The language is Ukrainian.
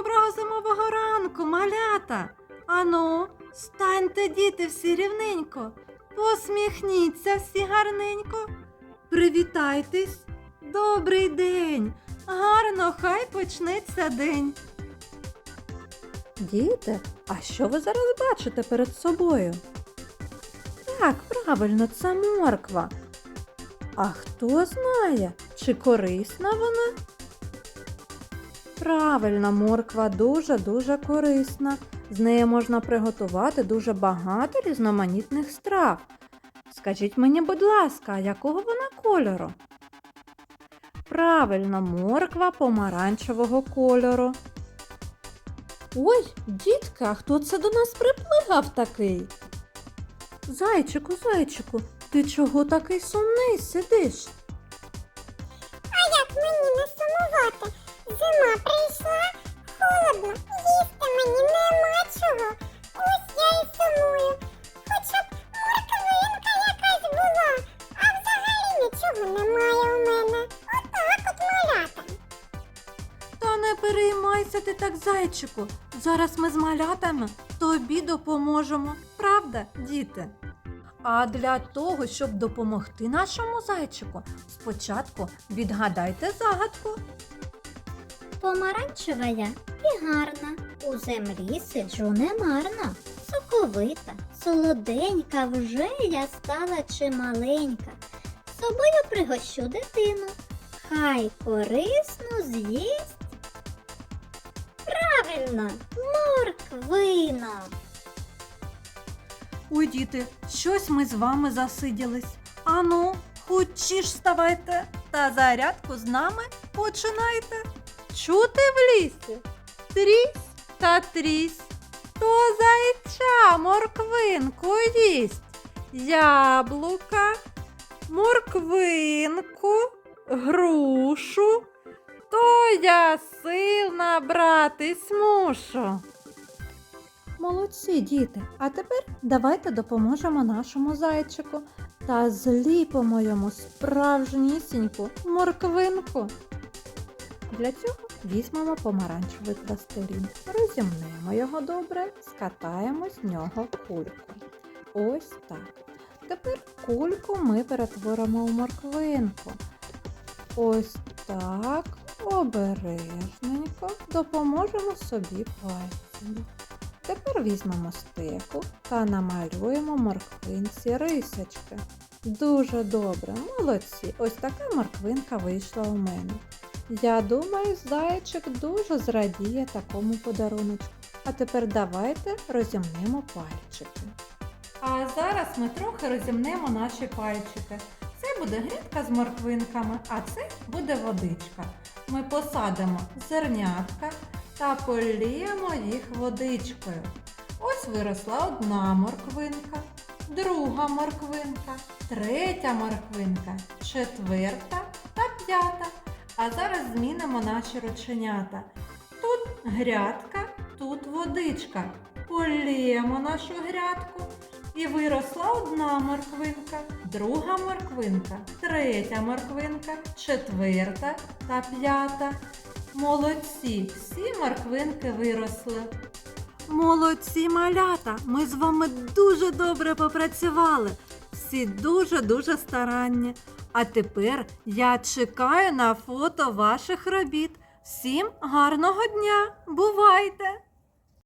Доброго зимового ранку, малята. Ану, станьте, діти, всі рівненько. Посміхніться всі гарненько. Привітайтесь. Добрий день. Гарно, хай почнеться день. Діти, а що ви зараз бачите перед собою? Так, правильно, це морква. А хто знає, чи корисна вона? Правильно, морква дуже-дуже корисна. З неї можна приготувати дуже багато різноманітних страв. Скажіть мені, будь ласка, якого вона кольору? Правильно, морква помаранчевого кольору. Ой, дітка, а хто це до нас приплигав такий? Зайчику, зайчику, ти чого такий сумний сидиш? А як мені не сумувати? Зима прийшла, холодно, їсти мені нема чого. Ось я і сумую. Хоча б морквинка якась була, а взагалі нічого немає у мене. Отак от малята. Та не переймайся ти так, зайчику. Зараз ми з малятами тобі допоможемо. Правда, діти? А для того, щоб допомогти нашому зайчику, спочатку відгадайте загадку. Помаранчева я і гарна. У землі сиджу немарно. Соковита, солоденька вже я стала чималенька. Собою пригощу дитину. Хай корисно з'їсть. Правильно, морквина. Ой, діти, щось ми з вами засиділись. Ану, хочі ж вставайте та зарядку з нами починайте. Чути в лісі? Трісь та трісь. То зайча морквинку їсть. Яблука, морквинку, грушу. То я сил набратись мушу. Молодці, діти. А тепер давайте допоможемо нашому зайчику та зліпимо йому справжнісіньку морквинку. Для цього візьмемо помаранчевий пластилін, розімнемо його добре, скатаємо з нього кульку. Ось так. Тепер кульку ми перетворимо у морквинку. Ось так, обережненько допоможемо собі пальцями. Тепер візьмемо стеку та намалюємо морквинці рисочки. Дуже добре, молодці! Ось така морквинка вийшла у мене. Я думаю, зайчик дуже зрадіє такому подаруночку. А тепер давайте розімнемо пальчики. А зараз ми трохи розімнемо наші пальчики. Це буде грядка з морквинками, а це буде водичка. Ми посадимо зернятка та поліємо їх водичкою. Ось виросла одна морквинка, друга морквинка, третя морквинка, четверта та п'ята. А зараз змінимо наші рученята. Тут грядка, тут водичка. Поліємо нашу грядку. І виросла одна морквинка, друга морквинка, третя морквинка, четверта та п'ята. Молодці, всі морквинки виросли. Молодці малята! Ми з вами дуже добре попрацювали. Всі дуже-дуже старанні. А тепер я чекаю на фото ваших робіт. Всім гарного дня! Бувайте!